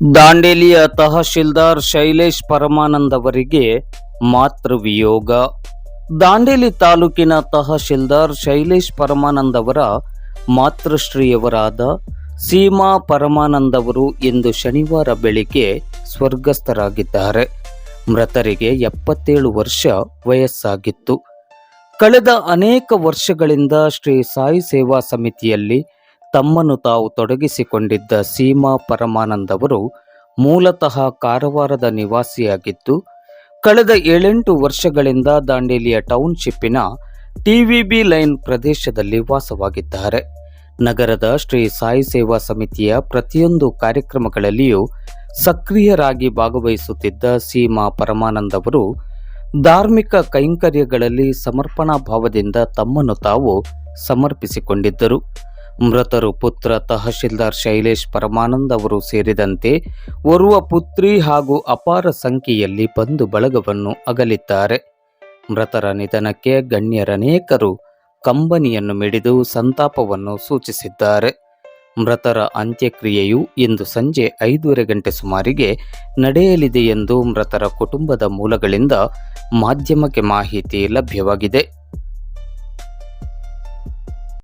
ದಾಂಡೇಲಿಯ ತಹಶೀಲ್ದಾರ್ ಶೈಲೇಶ್ ಪರಮಾನಂದ್ ಅವರಿಗೆ ಮಾತೃವಿಯೋಗ ದಾಂಡೇಲಿ ತಾಲೂಕಿನ ತಹಶೀಲ್ದಾರ್ ಶೈಲೇಶ್ ಪರಮಾನಂದ್ ಅವರ ಮಾತೃಶ್ರೀಯವರಾದ ಸೀಮಾ ಪರಮಾನಂದ್ ಅವರು ಇಂದು ಶನಿವಾರ ಬೆಳಿಗ್ಗೆ ಸ್ವರ್ಗಸ್ಥರಾಗಿದ್ದಾರೆ. ಮೃತರಿಗೆ ಎಪ್ಪತ್ತೇಳು ವರ್ಷ ವಯಸ್ಸಾಗಿತ್ತು. ಕಳೆದ ಅನೇಕ ವರ್ಷಗಳಿಂದ ಶ್ರೀ ಸಾಯಿ ಸೇವಾ ಸಮಿತಿಯಲ್ಲಿ ತಮ್ಮನ್ನು ತಾವು ತೊಡಗಿಸಿಕೊಂಡಿದ್ದ ಸೀಮಾ ಪರಮಾನಂದವರು ಮೂಲತಃ ಕಾರವಾರದ ನಿವಾಸಿಯಾಗಿದ್ದು, ಕಳೆದ ಏಳೆಂಟು ವರ್ಷಗಳಿಂದ ದಾಂಡೇಲಿಯ ಟೌನ್ಶಿಪ್ಪಿನ ಟಿವಿಬಿ ಲೈನ್ ಪ್ರದೇಶದಲ್ಲಿ ವಾಸವಾಗಿದ್ದಾರೆ. ನಗರದ ಶ್ರೀ ಸಾಯಿ ಸೇವಾ ಸಮಿತಿಯ ಪ್ರತಿಯೊಂದು ಕಾರ್ಯಕ್ರಮಗಳಲ್ಲಿಯೂ ಸಕ್ರಿಯರಾಗಿ ಭಾಗವಹಿಸುತ್ತಿದ್ದ ಸೀಮಾ ಪರಮಾನಂದವರು ಧಾರ್ಮಿಕ ಕೈಂಕರ್ಯಗಳಲ್ಲಿ ಸಮರ್ಪಣಾ ಭಾವದಿಂದ ತಮ್ಮನ್ನು ತಾವು ಸಮರ್ಪಿಸಿಕೊಂಡಿದ್ದರು. ಮೃತರು ಪುತ್ರ ತಹಶೀಲ್ದಾರ್ ಶೈಲೇಶ್ ಪರಮಾನಂದ್ ಅವರು ಸೇರಿದಂತೆ ಓರ್ವ ಪುತ್ರಿ ಹಾಗೂ ಅಪಾರ ಸಂಖ್ಯೆಯಲ್ಲಿ ಬಂಧು ಬಳಗವನ್ನು ಅಗಲಿದ್ದಾರೆ. ಮೃತರ ನಿಧನಕ್ಕೆ ಗಣ್ಯರನೇಕರು ಕಂಬನಿಯನ್ನು ಮಿಡಿದು ಸಂತಾಪವನ್ನು ಸೂಚಿಸಿದ್ದಾರೆ. ಮೃತರ ಅಂತ್ಯಕ್ರಿಯೆಯು ಇಂದು ಸಂಜೆ ಐದೂವರೆ ಗಂಟೆ ಸುಮಾರಿಗೆ ನಡೆಯಲಿದೆ ಎಂದು ಮೃತರ ಕುಟುಂಬದ ಮೂಲಗಳಿಂದ ಮಾಧ್ಯಮಕ್ಕೆ ಮಾಹಿತಿ ಲಭ್ಯವಾಗಿದೆ.